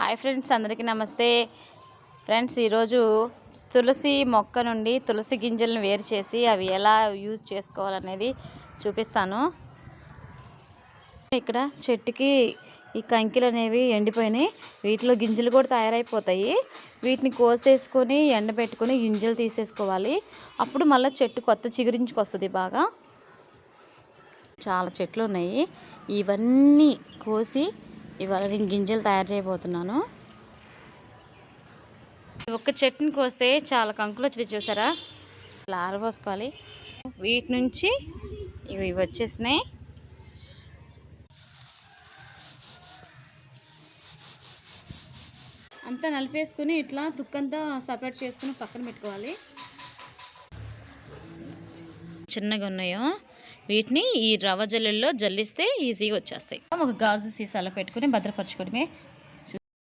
Hi friends అందరికీ నమస్తే. Friends ఈరోజు తులసి మొక్క నుండి తులసి గింజలను వేరు చేసి అవి ఎలా యూజ్ చేసుకోవాలనేది చూపిస్తాను. ఇక్కడ చెట్టుకి ఈ కంకిలు అనేవి ఎండిపోయినాయి. వీటిలో గింజలు కూడా తయారైపోతాయి. వీటిని కోసేసుకొని ఎండబెట్టుకొని గింజలు తీసేసుకోవాలి. అప్పుడు మళ్ళీ చెట్టు కొత్త చిగురించుకొస్తుంది బాగా. చాలా చెట్లు ఉన్నాయి. ఇవన్నీ కోసి ఇవాళ దీని గింజలు తయారు చేయబోతున్నాను. ఒక్క చెట్టుని కోస్తే చాలా కంకులు వచ్చినాయి చూసారా? ఇలా ఆరబోసుకోవాలి. వీటి నుంచి ఇవి ఇవి వచ్చేసినాయి. అంతా నలిపేసుకుని ఇట్లా తుక్కంతా సపరేట్ చేసుకుని పక్కన పెట్టుకోవాలి. చిన్నగా ఉన్నాయో. వీటిని ఈ రవ్వ జల్లుల్లో జల్లిస్తే ఈజీగా వచ్చేస్తాయి. ఒక గాజు సీసాలో పెట్టుకుని భద్రపరచుకోవడమే